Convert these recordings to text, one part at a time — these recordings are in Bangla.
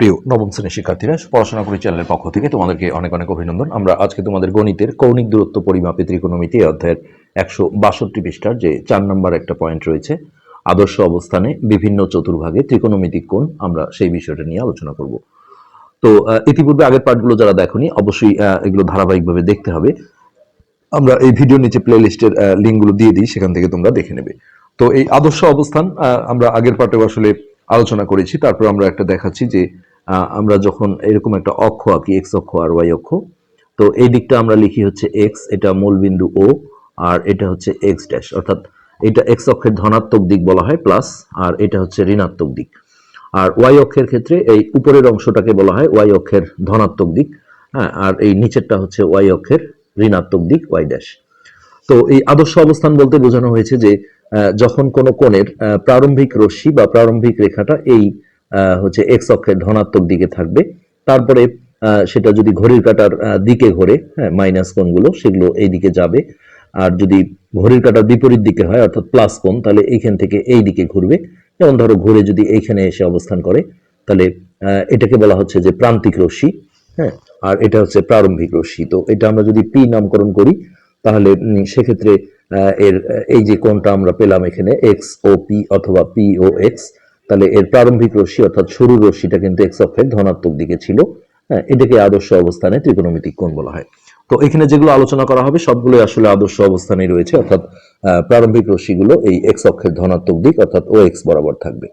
প্রিয় নবম শ্রেণির শিক্ষার্থীরা, পড়াশোনা করি চ্যানেলের পক্ষ থেকে তোমাদেরকে অনেক অনেক অভিনন্দন। আমরা আজকে তোমাদের গণিতের কৌণিক দূরত্ব পরিমাপে ত্রিকোণমিতি অধ্যায়ের একশো বাষট্টি পৃষ্ঠার যে চার নম্বর একটা পয়েন্ট রয়েছে, আদর্শ অবস্থানে বিভিন্ন চতুর্ভাগে ত্রিকোণমিতিক কোণ আমরা সেই বিষয়টা নিয়ে আলোচনা করব। তো ইতিপূর্বে আগের পার্টগুলো যারা দেখনি, অবশ্যই এগুলো ধারাবাহিকভাবে দেখতে হবে। আমরা এই ভিডিওর নিচে প্লে লিস্টের লিঙ্কগুলো দিয়ে দিই, সেখান থেকে তোমরা দেখে নেবে। তো, এই আদর্শ অবস্থান আমরা আগের পার্টেও আসলে আলোচনা করেছি, তারপর আমরা একটা দেখাচ্ছি যে আমরা যখন এরকম একটা অক্ষ আঁকি এক্স অক্ষ আর ওয়াই অক্ষ, তো এই দিকটা আমরা লিখি হচ্ছে এক্স এটা মূল বিন্দু ও আর এটা হচ্ছে এক্স ড্যাশ অর্থাৎ এটা এক্স অক্ষের ধনাত্মক দিক বলা হয় প্লাস আর এটা হচ্ছে ঋণাত্মক দিক। আর ওয়াই অক্ষের ক্ষেত্রে এই উপরের অংশটাকে বলা হয় ওয়াই অক্ষের ধনাত্মক দিক হ্যাঁ আর এই নিচেরটা হচ্ছে ওয়াই অক্ষের ঋণাত্মক দিক ওয়াই ড্যাশ তো এই আদর্শ অবস্থান বলতে বোঝানো হয়েছে যে যখন কোনো কোণের প্রারম্ভিক রশ্মি বা প্রারম্ভিক রেখাটা এই হচ্ছে এক্স অক্ষের ধনাত্মক দিকে থাকবে। তারপরে সেটা যদি ঘড়ির কাটার দিকে ঘোরে হ্যাঁ মাইনাস কোণগুলো, সেগুলো এই দিকে যাবে। আর যদি ঘড়ির কাটার বিপরীত দিকে হয়, অর্থাৎ প্লাস কোণ, তাহলে এইখান থেকে এই দিকে ঘুরবে। যেমন ধরো ঘুরে যদি এইখানে এসে অবস্থান করে, তাহলে এটাকে বলা হচ্ছে যে প্রান্তিক রশ্মি হ্যাঁ আর এটা হচ্ছে প্রারম্ভিক রশ্মি। তো এটা আমরা যদি পি নামকরণ করি, তাহলে সেক্ষেত্রে এর, এই যে কোণটা আমরা পেলাম এখানে এক্স ও পি অথবা পি ও এক্স তাহলে এর প্রারম্ভিক রশ্মি অর্থাৎ শুরুর রশ্মিটা কিন্তু এক্স অক্ষের ধনাত্মক দিকে ছিল। হ্যাঁ এটাকে আদর্শ অবস্থানে ত্রিকোণমিতিক কোণ বলা হয়। তো এখানে যেগুলো আলোচনা করা হবে, সবগুলোই আসলে আদর্শ অবস্থানে রয়েছে, অর্থাৎ প্রারম্ভিক রশ্মিগুলো এই এক্স অক্ষের ধনাত্মক দিক, অর্থাৎ ও এক্স বরাবর থাকবে।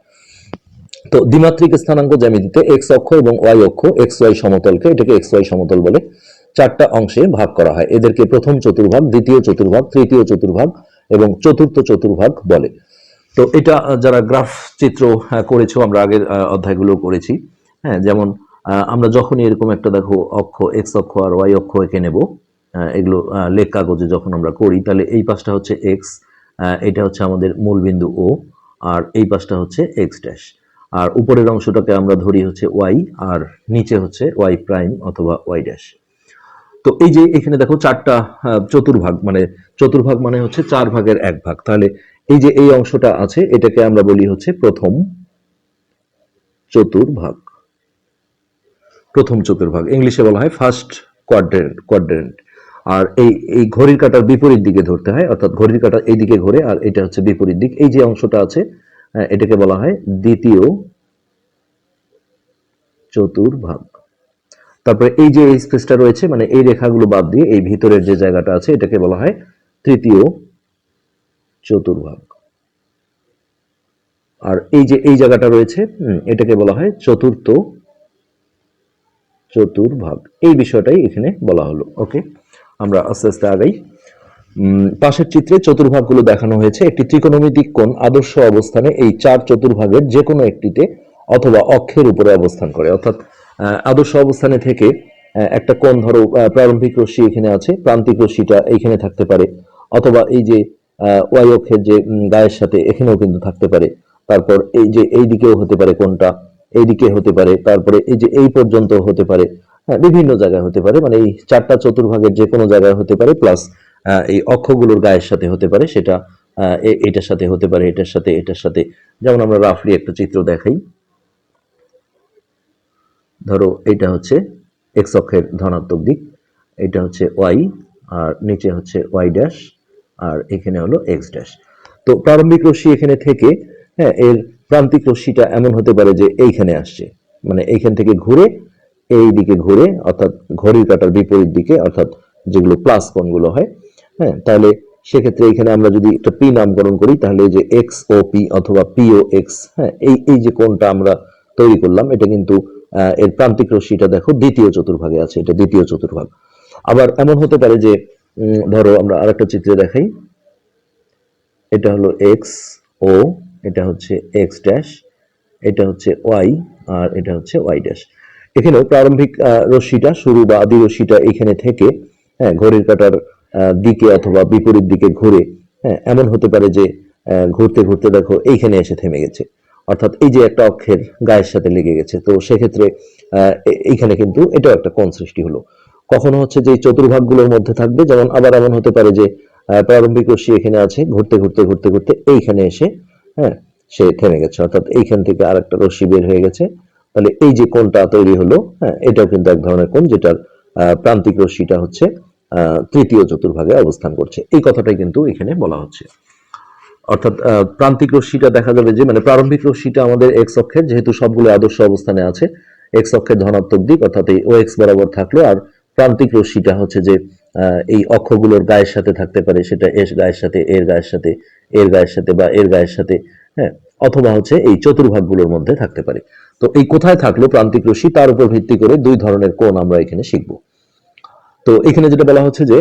তো দ্বিমাত্রিক স্থানাঙ্ক জ্যামিতিতে এক্স অক্ষ এবং ওয়াই অক্ষ এক্স ওয়াই সমতলকে এটাকে এক্স ওয়াই সমতল বলে চারটা অংশে ভাগ করা হয়। এদেরকে প্রথম চতুর্ভাগ, দ্বিতীয় চতুর্ভাগ, তৃতীয় চতুর্ভাগ এবং চতুর্থ চতুর্ভাগ বলে। তো এটা যারা গ্রাফ চিত্র করেছ, আমরা আগের অধ্যায়গুলো করেছি। হ্যাঁ যেমন আমরা যখনই এরকম একটা, দেখো, অক্ষ এক্স অক্ষ আর ওয়াই অক্ষ এঁকে নেব এগুলো লেখ কাগজে যখন আমরা করি, তাহলে এই পাশটা হচ্ছে এক্স এটা হচ্ছে আমাদের মূল বিন্দু ও আর এই পাশটা হচ্ছে এক্স ড্যাশ আর উপরের অংশটাকে আমরা ধরি হচ্ছে ওয়াই আর নিচে হচ্ছে ওয়াই প্রাইম অথবা ওয়াই ড্যাশ তো এই যে এখানে, দেখো, চারটা চতুর্ভাগ মানে চতুর্ভাগ মানে হচ্ছে চার ভাগের এক ভাগ। তাহলে এই যে এই অংশটা আছে, এটাকে আমরা বলি হচ্ছে প্রথম চতুর্ভাগ। প্রথম চতুর্ভাগ। ইংলিশে বলা হয় ফার্স্ট কোয়াড্রেন্ট কোয়াড্রেন্ট আর এই এই ঘড়ির কাঁটার বিপরীত দিকে ধরতে হয়, অর্থাৎ ঘড়ির কাঁটা এই দিকে ঘোরে আর এটা হচ্ছে বিপরীত দিক। এই যে অংশটা আছে এটাকে বলা হয় দ্বিতীয় চতুর্ভাগ। তারপরে এই যে এই স্পেসটা রয়েছে মানে এই রেখাগুলো বাদ দিয়ে এই ভিতরের যে জায়গাটা আছে, এটাকে বলা হয় তৃতীয় চতুর্ভাগ। আর এই যে, এই জায়গাটা রয়েছে এটাকে বলা হয় চতুর্থ, চতুর্ভাগ। এই বিষয়টাই এখানে বলা হলো, ওকে? আমরা আস্তে আস্তে আগাই। পাশের চিত্রে চতুর্ভাগগুলো দেখানো হয়েছে। একটি ত্রিকোণমিতিক কোণ আদর্শ অবস্থানে এই চার চতুর্ভাগের যে কোনো একটিতে অথবা অক্ষের উপরে অবস্থান করে। অর্থাৎ আদর্শ অবস্থানে থেকে একটা কোণ ধরো প্রারম্ভিক রশ্মি এখানে আছে, প্রান্তিক রশ্মিটা এইখানে থাকতে পারে। অথবা এই যে ওয়াই অক্ষের যে গায়ের সাথে এখানেও কিন্তু থাকতে পারে। তারপর এই যে, এই দিকেও হতে পারে কোনটা এইদিকে হতে পারে। তারপরে এই যে, এই পর্যন্ত হতে পারে। হ্যাঁ বিভিন্ন জায়গায় হতে পারে। মানে এই চারটা চতুর্ভাগের যে কোনো জায়গায় হতে পারে প্লাস এই অক্ষগুলোর গায়ের সাথে হতে পারে। সেটা এটার সাথে হতে পারে, এটার সাথে এটার সাথে। যেমন আমরা রাফলি একটা চিত্র দেখাই। ধরো এটা হচ্ছে এক্স অক্ষের ধনাত্মক দিক। এটা হচ্ছে ওয়াই আর নিচে হচ্ছে ওয়াই ড্যাশ আর এখানে হলো এক্স ড্যাশ তো প্রারম্ভিক রশ্মি এখানে থেকে হ্যাঁ এর প্রান্তিক রশ্মিটা এমন হতে পারে যে এইখানে আসছে। মানে এইখান থেকে ঘুরে, এই দিকে ঘুরে, অর্থাৎ ঘড়ির কাটার বিপরীত দিকে, অর্থাৎ যেগুলো প্লাস কোণগুলো হয় হ্যাঁ তাহলে সেক্ষেত্রে এখানে আমরা যদি একটা পি নামকরণ করি, তাহলে যে এক্স ও পি অথবা পিও এক্স হ্যাঁ এই এই যে কোণটা আমরা তৈরি করলাম, এটা কিন্তু এর প্রান্তিক রশ্মিটা দেখো দ্বিতীয় চতুর্ভাগে আছে, এটা দ্বিতীয় চতুর্ভাগ। আবার এমন হতে পারে যে ধরো আমরা আরেকটা চিত্রে দেখাই। এটা হলো এক্স ও এটা হচ্ছে এক্স ড্যাশ এটা হচ্ছে ওয়াই আর এটা হচ্ছে ওয়াই ড্যাশ এখানেও প্রারম্ভিক রশ্মিটা, শুরু বা আদি রশ্মিটা এখানে থেকে হ্যাঁ ঘড়ির কাটার দিকে অথবা বিপরীত দিকে ঘুরে হ্যাঁ এমন হতে পারে যে ঘুরতে ঘুরতে দেখো এইখানে এসে থেমে গেছে। অর্থাৎ এই যে একটা অক্ষের গায়ের সাথে লেগে গেছে, তো সেক্ষেত্রে এইখানে কিন্তু এটাও একটা কোণ সৃষ্টি হলো। কখনো হচ্ছে যে চতুর্ভাগগুলোর মধ্যে থাকবে, যেমন আবার এমন হতে পারে যে প্রারম্ভিক রশ্মি এখানে আছে, ঘুরতে ঘুরতে ঘুরতে ঘুরতে এইখানে এসে হ্যাঁ সে থেমে গেছে। অর্থাৎ এইখান থেকে আরেকটা রশ্মি বের হয়ে গেছে। তাহলে এই যে কোনটা তৈরি হলো হ্যাঁ এটাও কিন্তু এক ধরনের কোণ যেটার প্রান্তিক রশ্মিটা হচ্ছে তৃতীয় চতুর্ভাগে অবস্থান করছে। এই কথাটাই কিন্তু এখানে বলা হচ্ছে। অর্থাৎ প্রান্তিক রশ্মিটা দেখা যাবে যে মানে প্রারম্ভিক রশ্মিটা আমাদের এক্স অক্ষের, যেহেতু সবগুলো আদর্শ অবস্থানে আছে এক্স অক্ষের ধনাত্মক দিক, অর্থাৎ এই ও এক্স বরাবর থাকল, আর প্রান্তিক রশ্মিটা হচ্ছে যে এই অক্ষগুলোর গায়ের সাথে থাকতে পারে, সেটা এস গায়ের সাথে, এর গায়ের সাথে, এর গায়ের সাথে বা এর গায়ের সাথে হ্যাঁ অথবা হচ্ছে এই চতুর্ভাগগুলোর মধ্যে থাকতে পারে। তো এই কোথায় থাকল প্রান্তিক রশ্মি? তার উপর ভিত্তি করে দুই ধরনের কোণ আমরা এখানে শিখব। তো এখানে যেটা বলা হচ্ছে যে,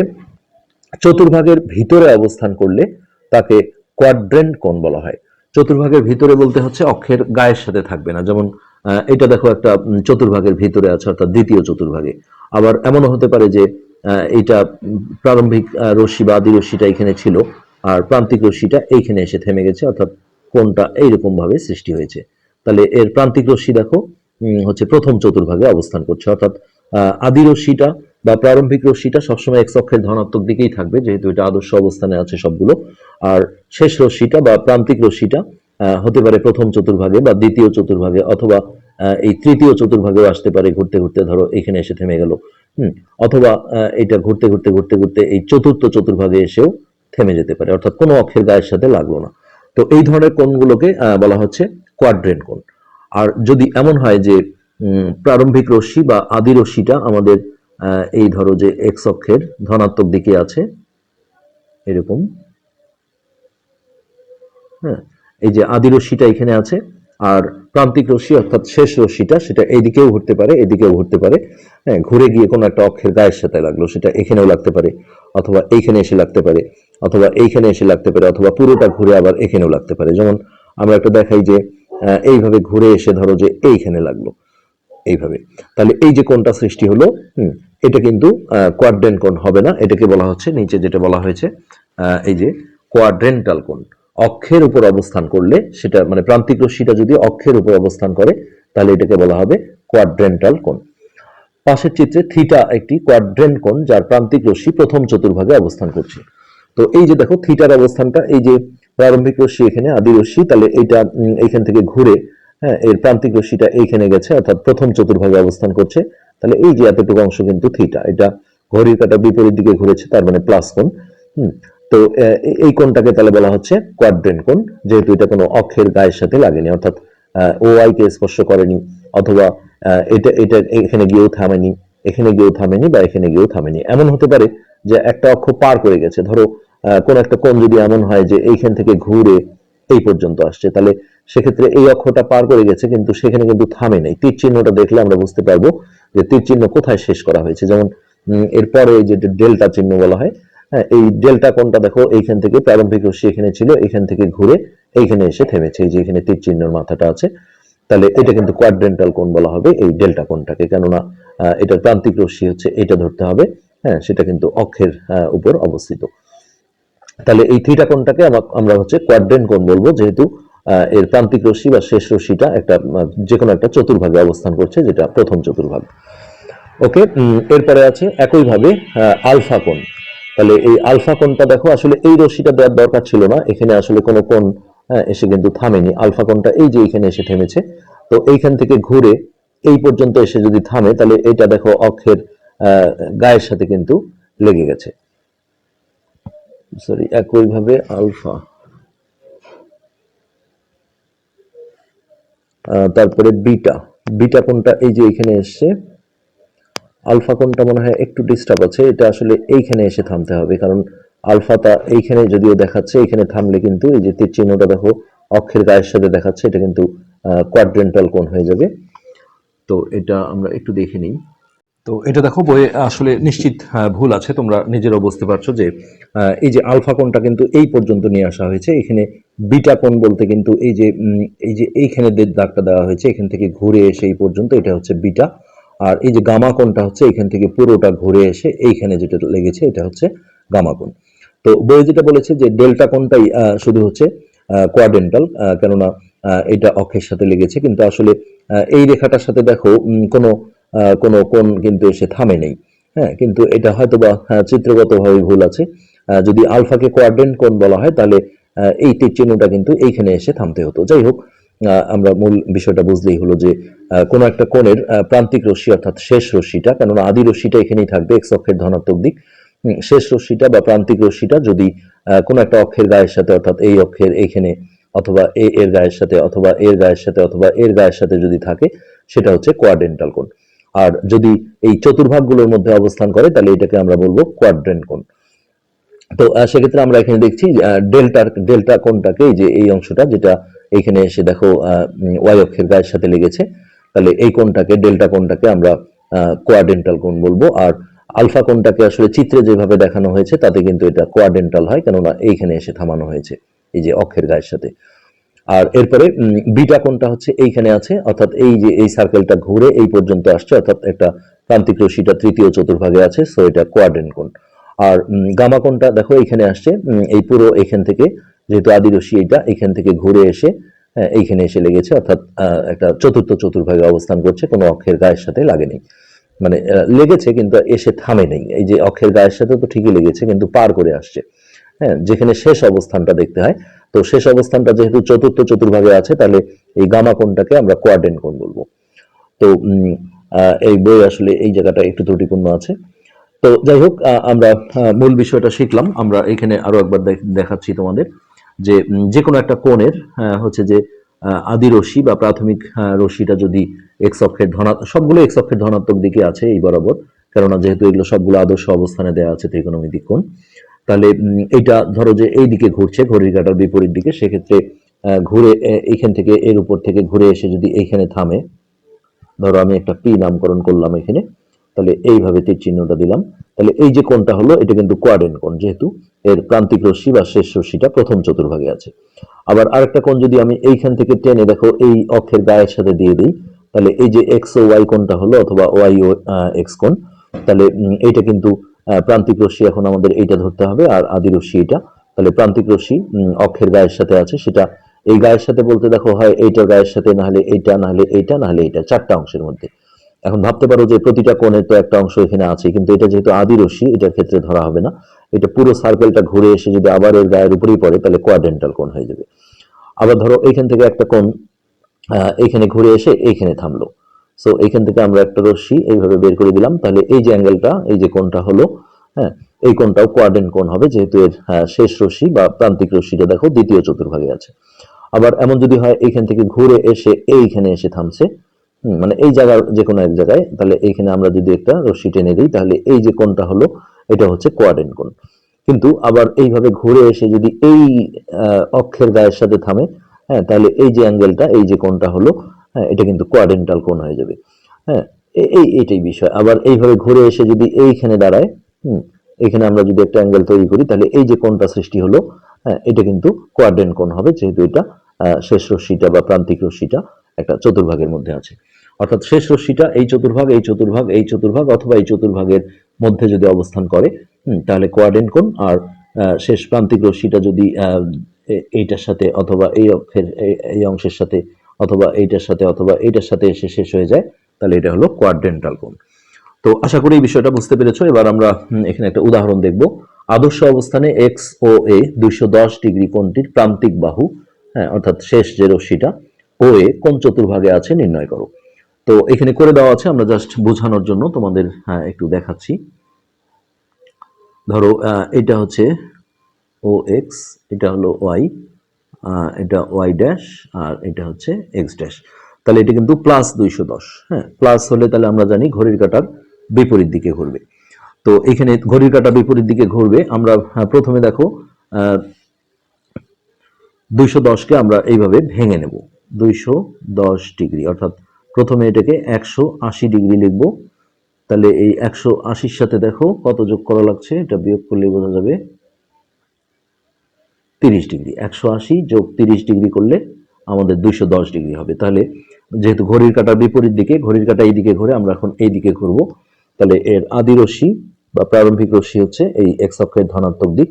চতুর্ভাগের ভিতরে অবস্থান করলে তাকে কোয়াড্রেন্ট কোণ বলা হয়। চতুর্ভাগের ভিতরে বলতে হচ্ছে অক্ষের গায়ের সাথে থাকবে না। যেমন এটা দেখো একটা চতুর্ভাগের ভিতরে আছে, অর্থাৎ দ্বিতীয় চতুর্ভাগে। আবার এমনও হতে পারে যে এটা প্রারম্ভিক রশ্মি বা আদি রশ্মিটা এখানে ছিল, আর প্রান্তিক রশ্মিটা এইখানে এসে থেমে গেছে, অর্থাৎ কোণটা এইরকম ভাবে সৃষ্টি হয়েছে। তাহলে এর প্রান্তিক রশ্মি দেখো হচ্ছে প্রথম চতুর্ভাগে অবস্থান করছে, অর্থাৎ আদি রশ্মিটা বা প্রারম্ভিক রশ্মিটা সবসময় এক অক্ষের ধনাত্মক দিকেই থাকবে, যেহেতু এটা আদর্শ অবস্থানে আছে সবগুলো। আর শেষ রশ্মিটা বা প্রান্তিক রশ্মিটা হতে পারে প্রথম চতুর্ভাগে বা দ্বিতীয় চতুর্ভাগে অথবা এই তৃতীয় চতুর্ভাগেও আসতে পারে ঘুরতে ঘুরতে ধরো এখানে এসে থেমে গেল। হুম অথবা এটা ঘুরতে ঘুরতে ঘুরতে ঘুরতে এই চতুর্থ চতুর্ভাগে এসেও থেমে যেতে পারে। অর্থাৎ কোনো অক্ষের গায়ের সাথে লাগল না। তো এই ধরনের কোণগুলোকে আহ, বলা হচ্ছে কোয়াড্রেন্ট কোণ। আর যদি এমন হয় যে প্রারম্ভিক রশ্মি বা আদি রশ্মিটা আমাদের এই ধরো যে এক্স অক্ষের ধনাত্মক দিকে আছে এরকম হ্যাঁ এই যে আদি রশ্মিটা এখানে আছে আর প্রান্তিক রশ্মি অর্থাৎ শেষ রশ্মিটা সেটা এইদিকেও ঘুরতে পারে এদিকেও ঘুরতে পারে। হ্যাঁ ঘুরে গিয়ে কোনো একটা অক্ষের গায়ের সাথে লাগল সেটা এখানেও লাগতে পারে অথবা এইখানে এসে লাগতে পারে অথবা এইখানে এসে লাগতে পারে অথবা পুরোটা ঘুরে আবার এখানেও লাগতে পারে। যেমন আমরা একটা দেখাই যে এইভাবে ঘুরে এসে ধরো যে এইখানে লাগল এইভাবে। তাহলে এই যে কোনটা সৃষ্টি হলো হুম, এটা কিন্তু কোয়াড্রেন্ট কোণ হবে না এটাকে বলা হচ্ছে নিচে যেটা বলা হয়েছে এই যে কোয়াড্রেন্টাল কোণ। অক্ষের উপর অবস্থান করলে সেটা মানে প্রান্তিক রশ্মিটা যদি অক্ষের উপর অবস্থান করে তাহলে এটাকে বলা হবে কোয়াড্রেন্টাল কোণ। পাশের চিত্রে থিটা একটি কোয়াড্রেন্ট কোণ যার প্রান্তিক রশ্মি প্রথম চতুর্ভাগে অবস্থান করছে। তো এই যে দেখো থিটার অবস্থানটা এই যে প্রারম্ভিক রশ্মি এখানে আদি রশ্মি তাহলে উম, এইখান থেকে ঘুরে হ্যাঁ এর প্রান্তিক রশ্মিটা এইখানে গেছে অর্থাৎ প্রথম চতুর্ভাগে অবস্থান করছে। তাহলে এই যে এতটুকু অংশ কিন্তু থিটা এটা ঘড়ির কাটা বিপরীত দিকে ঘুরেছে তার মানে প্লাস কোণ। হুম তো এই- কোণটাকে তাহলে বলা হচ্ছে কোয়াড্রেন্ট কোণ, যেহেতু এটা কোনো অক্ষের গায়ের সাথে লাগেনি, অর্থাৎ ও কে স্পর্শ করেনি, অথবা এটা এটা এখানে গিয়েও থামেনি, এখানে গিয়েও থামেনি বা এখানে গিয়েও থামেনি। এমন হতে পারে যে একটা অক্ষ পার করে গেছে। ধরো কোন একটা কোণ যদি এমন হয় যে এইখান থেকে ঘুরে এই পর্যন্ত আসছে, তাহলে সেক্ষেত্রে এই অক্ষটা পার করে গেছে, কিন্তু সেখানে কিন্তু থামে নেই। তীর চিহ্নটা দেখলে আমরা বুঝতে পারব যে তীর চিহ্ন কোথায় শেষ করা হয়েছে। যেমন এরপরে যে ডেল্টা চিহ্ন বলা হয় হ্যাঁ এই ডেল্টা কোণটা দেখো, এইখান থেকে প্রারম্ভিক রশ্মি এখানে ছিল এখান থেকে ঘুরে এইখানে এসে থেমেছে। এই যে এখানে তীর চিহ্নের মাথাটা আছে, তাহলে এটা কিন্তু কোয়াড্রেন্টাল কোণ বলা হবে এই ডেল্টা কোণটাকে। কেননা এটার প্রান্তিক রশ্মি হচ্ছে এটা ধরতে হবে হ্যাঁ সেটা কিন্তু অক্ষের উপর অবস্থিত। তাহলে এই থিটা কোণটাকে আমরা হচ্ছে কোয়াড্রেন্ট কোণ বলব, যেহেতু এর প্রান্তিক রশ্মি বা শেষ রশ্মিটা একটা যে কোনো একটা চতুর্ভাগে অবস্থান করছে, যেটা প্রথম চতুর্ভাগ। ওকে এরপরে আছে একইভাবে আলফা কোণ। তাহলে এই আলফা কোনটা দেখো আসলে এই রশ্মিটা দেওয়ার দরকার ছিল না। এখানে আসলে কোনো কোণ হ্যাঁ, এসে কিন্তু থামেনি। আলফা কোণটা এই যে এখানে এসে থেমেছে। তো এইখান থেকে ঘুরে এই পর্যন্ত এসে যদি থামে তাহলে এটা দেখো অক্ষের গায়ের সাথে কিন্তু লেগে গেছে। সরি একইভাবে আলফা। তারপরে বিটা। বিটা কোনটা এই যে এখানে এসছে। আলফা কোনটা মনে হয় একটু ডিস্টার্ব আছে, এটা আসলে এইখানে এসে থামতে হবে। কারণ আলফাটা এইখানে যদিও দেখাচ্ছে এখানে থামলে কিন্তু এই যে তীর চিহ্নটা দেখো, অক্ষের গায়ের সাথে দেখাচ্ছে, এটা কিন্তু কোয়াড্রেন্টাল কোণ হয়ে যাবে। তো এটা আমরা একটু দেখে নিই। তো এটা দেখো, বইয়ে আসলে নিশ্চিত ভুল আছে, তোমরা নিজেরাও বুঝতে পারছ যে এই যে আলফা কোণটা কিন্তু এই পর্যন্ত নিয়ে আসা হয়েছে। এখানে বিটা কোণ বলতে কিন্তু এই যে এই যে এইখানে দাগটা দেওয়া হয়েছে, এখান থেকে ঘুরে এসে এই পর্যন্ত, এটা হচ্ছে বিটা। আর এই যে গামা কোণটা হচ্ছে এখান থেকে পুরোটা ঘুরে এসে এইখানে যেটা লেগেছে, এটা হচ্ছে গামা কোণ তো বইয়ে যেটা বলেছে যে ডেল্টা কোণটাই শুধু হচ্ছে কোয়াডেন্টাল কেননা এটা অক্ষের সাথে লেগেছে, কিন্তু আসলে এই রেখাটার সাথে দেখো কোনো কোনো কোণ কিন্তু এসে থামে নেই। হ্যাঁ কিন্তু এটা হয়তো বা চিত্রগতভাবে ভুল আছে। যদি আলফাকে কোয়াড্রেন্ট কোণ বলা হয়, তাহলে এই তীর চিহ্নটা কিন্তু এইখানে এসে থামতে হতো। যাই হোক আমরা মূল বিষয়টা বুঝলেই হলো যে কোনো একটা কোণের প্রান্তিক রশ্মি অর্থাৎ শেষ রশ্মিটা, কেননা আদি রশ্মিটা এখানেই থাকবে এক্স অক্ষের ধনাত্মক দিক। শেষ রশ্মিটা বা প্রান্তিক রশ্মিটা যদি কোনো একটা অক্ষের গায়ের সাথে অর্থাৎ এই অক্ষের এইখানে অথবা এ, এর গায়ের সাথে অথবা এর গায়ের সাথে অথবা এর গায়ের সাথে যদি থাকে, সেটা হচ্ছে কোয়াড্রেন্টাল কোণ। আর যদি এই চতুর্ভাগগুলোর মধ্যে অবস্থান করে, তাহলে এটাকে আমরা বলব কোয়াড্রেন্ট কোণ। তো সেক্ষেত্রে আমরা এখানে দেখছি ডেল্টার ডেল্টা কোণটাকে এই যে, এই অংশটা যেটা এখানে এসে দেখো ওয়াই অক্ষের গায়ের সাথে লেগেছে। তাহলে এই কোণটাকে, ডেল্টা কোণটাকে আমরা কোয়াডেন্টাল কোণ বলব। আর আলফা কোণটাকে আসলে চিত্রে যেভাবে দেখানো হয়েছে, তাতে কিন্তু এটা কোয়াডেন্টাল হয়, কেননা এইখানে এসে থামানো হয়েছে, এই যে অক্ষের গায়ের সাথে। আর এরপরে বিটা কোণটা হচ্ছে এইখানে আছে, অর্থাৎ এই যে, এই সার্কেলটা ঘুরে এই পর্যন্ত আসছে, অর্থাৎ একটা প্রান্তিক রশ্মিটা তৃতীয় চতুর্ভাগে আছে সো এটা কোয়াড্রেন্ট কোণ। আর গামা কোণটা দেখো, এইখানে আসছে এই পুরো এখান থেকে যেহেতু আদি রশ্মি এটা এখান থেকে ঘুরে এসে হ্যাঁ, এইখানে এসে লেগেছে অর্থাৎ একটা চতুর্থ চতুর্ভাগে অবস্থান করছে কোনো অক্ষের গায়ের সাথে লাগেনি। মানে লেগেছে কিন্তু এসে থামে নেই। এই যে অক্ষের গায়ের সাথে তো ঠিকই লেগেছে কিন্তু পার করে আসছে। হ্যাঁ যেখানে শেষ অবস্থানটা দেখতে হয় তো শেষ অবস্থানটা যেহেতু চতুর্থ চতুর্ভাগে আছে তাহলে এই গামা কোণটাকে আমরা কোয়াড্রেন্ট কোণ বলব। তো এই বই আসলে এই জায়গাটা একটু ত্রুটিপূর্ণ আছে। তো যাই হোক আমরা মূল বিষয়টা শিখলাম। আমরা এখানে আরও একবার দেখ- দেখাচ্ছি তোমাদের। যে যে কোনো একটা কোণের হচ্ছে যে আদি রশ্মি বা প্রাথমিক আহ, রশ্মিটা যদি এক্স অক্ষের ধনাত্মক সবগুলো এক্স অক্ষের ধনাত্মক দিকে আছে এই বরাবর কেননা যেহেতু এগুলো সবগুলো আদর্শ অবস্থানে দেওয়া আছে ত্রিকোণমিতিক কোণ তাহলে এটা ধরো যে এই দিকে ঘুরছে ঘড়ির কাঁটার বিপরীত দিকে সেক্ষেত্রে ঘুরে এইখান থেকে এর উপর থেকে ঘুরে এসে যদি এইখানে থামে ধরো আমি একটা পি নামকরণ করলাম এখানে তাহলে এইভাবে তীর চিহ্নটা দিলাম। তাহলে এই যে কোণটা হলো, এটা কিন্তু কোয়াড্রেন্ট কোণ যেহেতু, এর প্রান্তিক রশ্মি বা শেষ রশ্মিটা প্রথম চতুর্ভাগে আছে। আবার আরেকটা কোণ যদি আমি এইখান থেকে টেনে দেখো, এই অক্ষের গায়ের সাথে দিয়ে দিই, তাহলে এই যে এক্স ও ওয়াই কোণটা হলো অথবা ওয়াই ও এক্স কোণ, তাহলে এইটা কিন্তু প্রান্তিক রশ্মি এখন আমাদের এইটা ধরতে হবে আর আদি রশ্মি এটা। তাহলে প্রান্তিক রশ্মি অক্ষের গায়ের সাথে আছে, সেটা এই গায়ের সাথে বলতে দেখো হয় এইটা গায়ের সাথে, না হলে এইটা, না হলে এইটা, না হলে এইটা, চারটা অংশের মধ্যে। এখন ভাবতে পারো যে প্রতিটা কোণের তো একটা অংশ এখানে আছে কিন্তু এটা যেহেতু আদি রশ্মি এটার ক্ষেত্রে ধরা হবে না। এটা পুরো সার্কেলটা ঘুরে এসে যদি আবার এর গায়ের উপরেই পড়ে তাহলে কোয়াড্রেন্টাল কোণ হয়ে যাবে। আবার ধরো এইখান থেকে একটা কোণ আহ, এইখানে ঘুরে এসে এইখানে থামলো। সো এইখান থেকে আমরা একটা রশ্মি এইভাবে বের করে দিলাম। তাহলে এই যে অ্যাঙ্গেলটা এই যে কোণটা হলো হ্যাঁ এই কোণটাও কোয়াড্রেন্ট কোণ হবে যেহেতু এর শেষ রশ্মি বা প্রান্তিক রশ্মিটা দেখো দ্বিতীয় চতুর্ভাগে আছে। আবার এমন যদি হয় এইখান থেকে ঘুরে এসে এইখানে এসে থামছে মানে এই জায়গার যে কোনো এক জায়গায়, তাহলে এইখানে আমরা যদি একটা রশ্মি টেনে দিই, তাহলে এই যে কোণটা হলো, এটা হচ্ছে কোয়াড্রেন্ট কোণ। কিন্তু আবার এইভাবে ঘুরে এসে যদি এই অক্ষের গায়ের সাথে থামে হ্যাঁ তাহলে এই যে অ্যাঙ্গেলটা, এই যে কোণটা হলো হ্যাঁ এটা কিন্তু কোয়াড্রেন্টাল কোণ হয়ে যাবে। হ্যাঁ এই, এটাই বিষয়। আবার এইভাবে ঘুরে এসে যদি এইখানে দাঁড়ায়, হুম, এখানে আমরা যদি একটা অ্যাঙ্গেল তৈরি করি, তাহলে এই যে কোণটা সৃষ্টি হলো হ্যাঁ এটা কিন্তু কোয়াড্রেন্ট কোণ হবে, যেহেতু এটা শেষ রশ্মিটা বা প্রান্তিক রশ্মিটা একটা চতুর্ভাগের মধ্যে আছে। অর্থাৎ শেষ রশ্মিটা এই চতুর্ভাগ এই চতুর্ভাগ এই চতুর্ভাগ অথবা এই চতুর্ভাগের মধ্যে যদি অবস্থান করে তাহলে কোয়াড্রেন্ট কোণ আর শেষ প্রান্তিক রশ্মিটা যদি এইটার সাথে অথবা এই অক্ষের এই- অংশের সাথে অথবা এইটার সাথে অথবা এইটার সাথে এসে শেষ হয়ে যায়, তাহলে এটা হলো কোয়াড্রেন্টাল কোণ। তো আশা করি এই বিষয়টা বুঝতে পেরেছ। এবার আমরা এখানে একটা উদাহরণ দেখব। আদর্শ অবস্থানে এক্স ও এ দুইশো দশ ডিগ্রি কোণটির প্রান্তিক বাহু হ্যাঁ অর্থাৎ শেষ যে রশ্মিটা ও এ কোন চতুর্ভাগে আছে নির্ণয় করো। তো এখানে করে দেওয়া আছে আমরা জাস্ট বোঝানোর জন্য তোমাদের হ্যাঁ, একটু দেখাচ্ছি। ধরো এটা হচ্ছে ও এক্স এটা হলো ওয়াই এটা ওয়াই ড্যাশ আর এটা হচ্ছে এক্স ড্যাশ তাহলে এটা কিন্তু প্লাস দুইশো দশ হ্যাঁ প্লাস হলে তাহলে আমরা জানি ঘড়ির কাটার বিপরীত দিকে ঘুরবে। তো এখানে ঘড়ির কাটা বিপরীত দিকে ঘুরবে আমরা হ্যাঁ, প্রথমে দেখো দুইশো দশকে আমরা এইভাবে ভেঙে নেব। দুইশো দশ ডিগ্রি অর্থাৎ প্রথমে এটাকে একশো আশি ডিগ্রি লিখব। তাহলে এই একশো আশির সাথে দেখো কত যোগ করা লাগছে, এটা বিয়োগ করলে বোঝা যাবে তিরিশ ডিগ্রি। একশো আশি যোগ তিরিশ ডিগ্রি করলে আমাদের দুইশো দশ ডিগ্রি হবে। তাহলে যেহেতু ঘড়ির কাঁটার বিপরীত দিকে, ঘড়ির কাঁটা এই দিকে ঘুরে, আমরা এখন এই দিকে ঘুরবো। তাহলে এর আদি রশ্মি বা প্রারম্ভিক রশ্মি হচ্ছে এই এক্স অক্ষের ধনাত্মক দিক।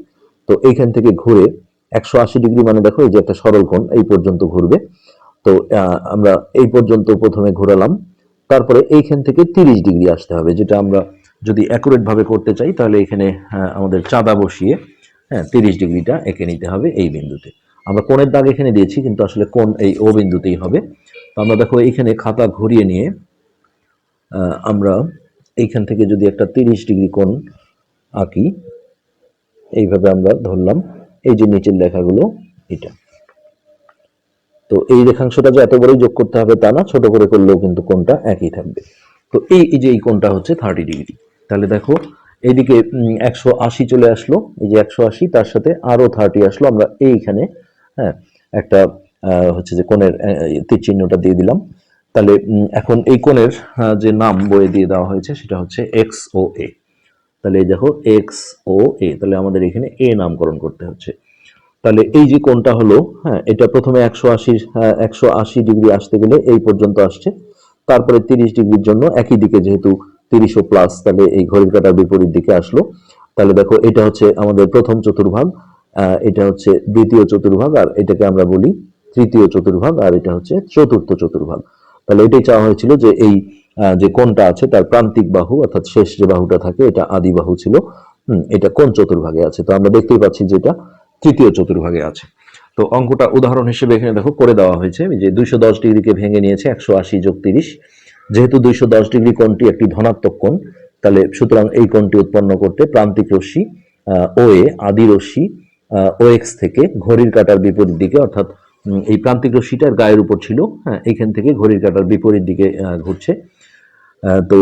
তো এইখান থেকে ঘুরে একশো আশি ডিগ্রি মানে দেখো এই যে একটা সরল কোণ এই পর্যন্ত ঘুরবে। তো আমরা এই পর্যন্ত প্রথমে ঘোরালাম। তারপরে এইখান থেকে তিরিশ ডিগ্রি আসতে হবে, যেটা আমরা যদি অ্যাকুরেট ভাবে করতে চাই, তাহলে এখানে আমাদের চাঁদা বসিয়ে হ্যাঁ তিরিশ ডিগ্রিটা এঁকে নিতে হবে এই বিন্দুতে। আমরা কোণের দাগ এখানে দিয়েছি, কিন্তু আসলে কোণ এই ও বিন্দুতেই হবে। তো আমরা দেখো এখানে খাতা ঘুরিয়ে নিয়ে আমরা এইখান থেকে যদি একটা তিরিশ ডিগ্রি কোণ আঁকি, এইভাবে আমরা ধরলাম। এই যে নিচের লেখাগুলো, এটা। তো এই রেখাংশটা যে এত বড়ই যোগ করতে হবে তা না, ছোট করে করলেও কিন্তু কোনটা একই থাকবে। তো এই যে এই কোনটা হচ্ছে থার্টি ডিগ্রি তাহলে দেখো, এইদিকে একশো আশি চলে আসলো, এই যে একশো আশি, তার সাথে আরও থার্টি আসলো, আমরা এইখানে হ্যাঁ একটা হচ্ছে যে কোণের চিহ্নটা দিয়ে দিলাম। তাহলে এখন এই কোণের যে নাম বয়ে দিয়ে দেওয়া হয়েছে, সেটা হচ্ছে এক্স ও এ তাহলে এই দেখো এক্স ও এ তাহলে আমাদের এখানে এ নামকরণ করতে হচ্ছে। তাহলে এই যে কোণটা হলো হ্যাঁ এটা প্রথমে একশো আশি একশো আশি ডিগ্রি আসতে গেলে এই পর্যন্ত আসছে। তারপরে তিরিশ ডিগ্রির জন্য একই দিকে যেহেতু তিরিশও প্লাস তাহলে এই ঘড়ির কাটার বিপরীত দিকে আসলো। তাহলে দেখো এটা হচ্ছে আমাদের প্রথম চতুর্ভাগ এটা হচ্ছে দ্বিতীয় চতুর্ভাগ আর এটাকে আমরা বলি তৃতীয় চতুর্ভাগ আর এটা হচ্ছে চতুর্থ চতুর্ভাগ। তাহলে এটাই চাওয়া হয়েছিল যে এই যে কোনটা আছে তার প্রান্তিক বাহু অর্থাৎ শেষ যে বাহুটা থাকে এটা আদি বাহু ছিল। হুম, এটা কোন চতুর্ভাগে আছে। তো আমরা দেখতেই পাচ্ছি যে এটা তৃতীয় চতুর্ভাগে আছে। তো অঙ্কটা উদাহরণ হিসেবে এখানে দেখো, করে দেওয়া হয়েছে। যে দুইশো দশ ডিগ্রিকে ভেঙে নিয়েছে, একশো আশি যোগ তিরিশ। যেহেতু দুইশো দশ ডিগ্রি কোণটি একটি ধনাত্মক কোণ, তাহলে সুতরাং এই কোণটি উৎপন্ন করতে প্রান্তিক রশ্মি ও এ আদি রশ্মি ও এক্স থেকে ঘড়ির কাটার বিপরীত দিকে, অর্থাৎ এই প্রান্তিক রশ্মিটার গায়ের উপর ছিল হ্যাঁ এইখান থেকে ঘড়ির কাটার বিপরীত দিকে ঘুরছে। তো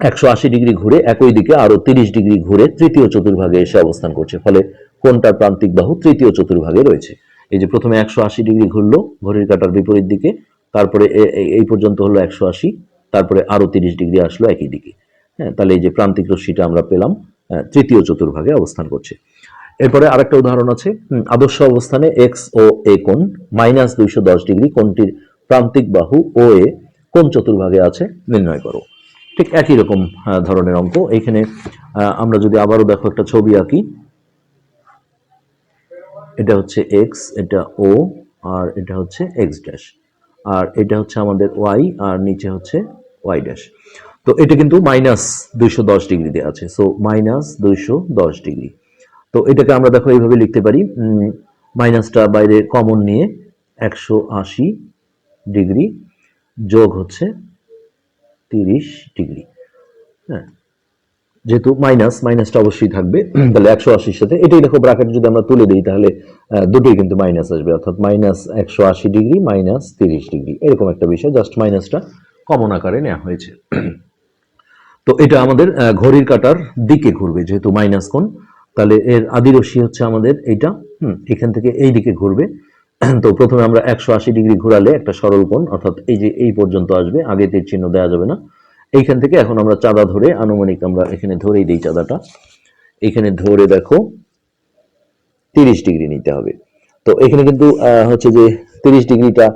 একশো আশি ডিগ্রি ঘুরে একই দিকে আরও তিরিশ ডিগ্রি ঘুরে তৃতীয় চতুর্ভাগে এসে অবস্থান করছে। ফলে কোনটার প্রান্তিক বাহু তৃতীয় চতুর্ভাগে রয়েছে? এই যে প্রথমে একশো আশি ডিগ্রি ঘুরলো ঘড়ির কাটার বিপরীত দিকে, তারপরে এই পর্যন্ত হলো একশো আশি, তারপরে আরও তিরিশ ডিগ্রি আসলো একই দিকে। হ্যাঁ তাহলে এই যে প্রান্তিক রশ্মিটা আমরা পেলাম তৃতীয় চতুর্ভাগে অবস্থান করছে। এরপরে আরেকটা উদাহরণ আছে আদর্শ অবস্থানে এক্স ও এ কোণ মাইনাস দুইশো দশ ডিগ্রি কোণটির প্রান্তিক বাহু ও এ কোন চতুর্ভাগে আছে নির্ণয় করো। ঠিক একই রকম ধরনের অঙ্ক। এখানে আমরা যদি আবারও দেখো একটা ছবি আঁকি এটা হচ্ছে এক্স এটা ও আর এটা হচ্ছে এক্স ড্যাশ আর এটা হচ্ছে আমাদের ওয়াই আর নিচে হচ্ছে ওয়াই ড্যাশ তো এটা কিন্তু মাইনাস দুইশো দশ ডিগ্রিতে আছে। সো মাইনাস দুইশো দশ ডিগ্রি তো এটাকে আমরা দেখো এইভাবে লিখতে পারি। মাইনাসটা বাইরে কমন নিয়ে একশো আশি ডিগ্রি যোগ হচ্ছে তিরিশ ডিগ্রি হ্যাঁ যেহেতু মাইনাস মাইনাসটা অবশ্যই থাকবে। তাহলে একশো আশির সাথে এটাই দেখো ব্রাকেট যদি আমরা তুলে দিই তাহলে দুটোই কিন্তু মাইনাস আসবে। অর্থাৎ মাইনাস একশো আশি ডিগ্রি মাইনাস তিরিশ ডিগ্রি এরকম একটা বিষয় জাস্ট মাইনাসটা কমন আকারে নেওয়া হয়েছে। তো এটা আমাদের ঘড়ির কাটার দিকে ঘুরবে যেহেতু মাইনাস কোন তাহলে এর আদিরশ্মি হচ্ছে আমাদের এইটা হুম এখান থেকে এই দিকে ঘুরবে। তো প্রথমে আমরা একশো আশি ডিগ্রি ঘোরালে একটা সরল কোণ অর্থাৎ এই যে এই পর্যন্ত আসবে আগে তীর চিহ্ন দেওয়া যাবে না। এইখান থেকে এখন আমরা চাঁদা ধরে, আনুমানিক আমরা এখানে ধরেই দিই চাঁদাটা। এখানে ধরে দেখো, তিরিশ ডিগ্রি নিতে হবে। তো এখানে কিন্তু হচ্ছে যে তিরিশ ডিগ্রিটা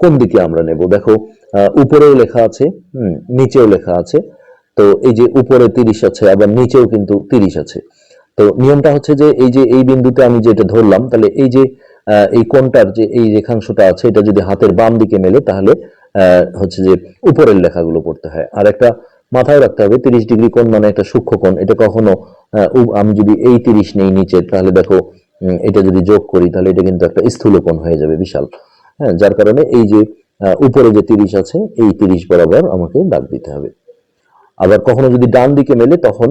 কোন দিকে আমরা নেব? দেখো উপরেও লেখা আছে নিচেও লেখা আছে। তো এই যে উপরে তিরিশ আছে, আবার নিচেও কিন্তু তিরিশ আছে। তো নিয়মটা হচ্ছে যে এই যে এই বিন্দুতে আমি যেটা ধরলাম, তাহলে এই যে এই কোণটার যে এই রেখাংশটা আছে, এটা যদি হাতের বাম দিকে মেলে, তাহলে হচ্ছে যে উপরের লেখাগুলো পড়তে হয়। আর একটা মাথায় রাখতে হবে, তিরিশ ডিগ্রি কোণ মানে একটা সূক্ষ্ম কোণ। এটা কখনো আমি যদি এই তিরিশ নেই নিচে, তাহলে দেখো এটা যদি যোগ করি, তাহলে এটা কিন্তু একটা স্থূল কোণ হয়ে যাবে, বিশাল। হ্যাঁ যার কারণে এই যে উপরে যে তিরিশ আছে, এই তিরিশ বরাবর আমাকে দাগ দিতে হবে। আবার কখনো যদি ডান দিকে মেলে, তখন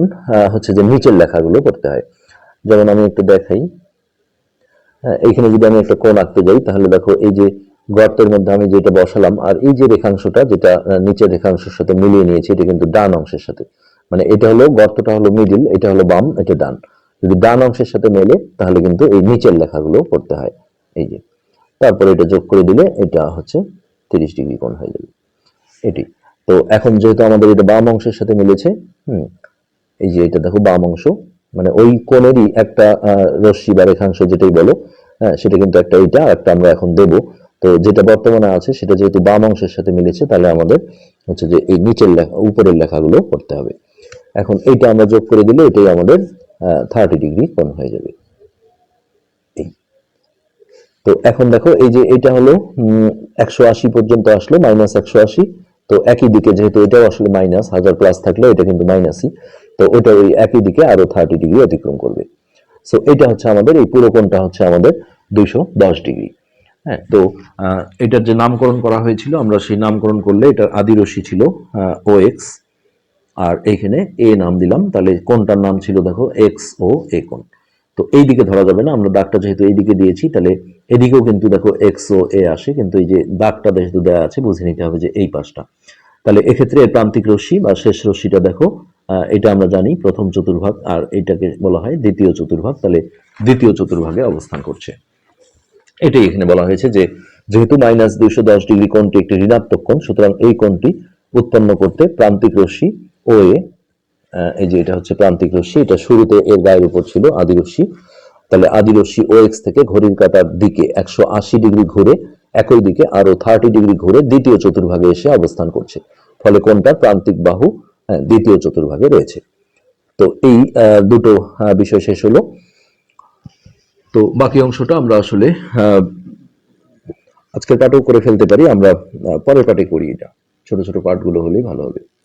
হচ্ছে যে নিচের লেখাগুলো করতে হয়। যেমন আমি একটু দেখাই হ্যাঁ এইখানে যদি আমি একটা কোণ আঁকতে যাই, তাহলে দেখো, এই যে গর্তের মধ্যে আমি যেটা বসালাম, আর এই যে রেখাংশটা যেটা নিচের রেখাংশের সাথে মিলিয়ে নিয়েছি, এটা কিন্তু ডান অংশের সাথে। মানে এটা হলো গর্তটা হলো মিডিল এটা হলো বাম, এটা ডান। যদি ডান অংশের সাথে মেলে, তাহলে কিন্তু এই নিচের লেখাগুলো পড়তে হয়। এই যে, তারপরে এটা যোগ করে দিলে এটা হচ্ছে তিরিশ ডিগ্রি কোণ হয়ে যাবে। এটি। তো এখন যেহেতু আমাদের এটা বাম অংশের সাথে মিলেছে, হুম, এই যে এটা দেখো বাম অংশ মানে ওই কোণেরই একটা রশ্মি বা রেখাংশ যেটাই বলো হ্যাঁ সেটা কিন্তু একটা এইটা একটা আমরা এখন দেব। তো যেটা বর্তমানে আছে, সেটা যেহেতু বাম অংশের সাথে মিলেছে, তাহলে আমাদের হচ্ছে যে এই নিচের লেখা, উপরের লেখাগুলো করতে হবে। এখন এইটা আমরা যোগ করে দিলে এটাই আমাদের থার্টি ডিগ্রি কোণ হয়ে যাবে। তো এখন দেখো, এই যে এটা হলো একশো আশি পর্যন্ত আসলো মাইনাস একশো আশি। তো একই দিকে যেহেতু এটাও আসলে মাইনাস হাজার প্লাস থাকলে এটা কিন্তু মাইনাসই তো ওটা ওই একই দিকে আরও থার্টি ডিগ্রি অতিক্রম করবে। সো এটা হচ্ছে আমাদের, এই পুরো কোণটা হচ্ছে আমাদের দুইশো দশ ডিগ্রি হ্যাঁ তো এটার যে নামকরণ করা হয়েছিল, আমরা সেই নামকরণ করলে এটা আদিরশ্মি ছিল ও এক্স আর এইখানে এ নাম দিলাম, তাহলে কোনটার নাম ছিল দেখো এক্স ও এ কোন। তো এই দিকে ধরা যাবে না, আমরা দাগটা যেহেতু এই দিকে দিয়েছি, তাহলে এদিকেও কিন্তু দেখো এক্স ও এ আসে, কিন্তু এই যে দাগটা যেহেতু দেওয়া আছে, বুঝে নিতে হবে যে এই পাশটা। তাহলে এক্ষেত্রে প্রান্তিক রশ্মি বা শেষ রশ্মিটা দেখো এটা আমরা জানি প্রথম চতুর্ভাগ, আর এটাকে বলা হয় দ্বিতীয় চতুর্ভাগ, তাহলে দ্বিতীয় চতুর্ভাগে অবস্থান করছে। এটাই এখানে বলা হয়েছে যে যেহেতু মাইনাস দুইশো দশ ডিগ্রি কোণটি একটি ঋণাত্মক কোণ সুতরাং এই কোণটি উৎপন্ন করতে প্রান্তিক রশ্মি ও এ এই যে এটা হচ্ছে প্রান্তিক রশ্মি এটা শুরুতে এর গায়ের উপর ছিল আদি রশ্মি। তাহলে আদি রশ্মি ও এক্স থেকে ঘড়ির কাঁটার দিকে একশো আশি ডিগ্রি ঘুরে একই দিকে আরও থার্টি ডিগ্রি ঘুরে দ্বিতীয় চতুর্ভাগে এসে অবস্থান করছে। ফলে কোনটা প্রান্তিক বাহু হ্যাঁ, দ্বিতীয় চতুর্ভাগে রয়েছে। তো এই দুটো বিষয় শেষ হলো। তো বাকি অংশটা আমরা আসলে আজকের পাঠও করে ফেলতে পারি, আমরা পরের পাঠে করি এটা। ছোট ছোট পাঠগুলো হলেই ভালো হবে।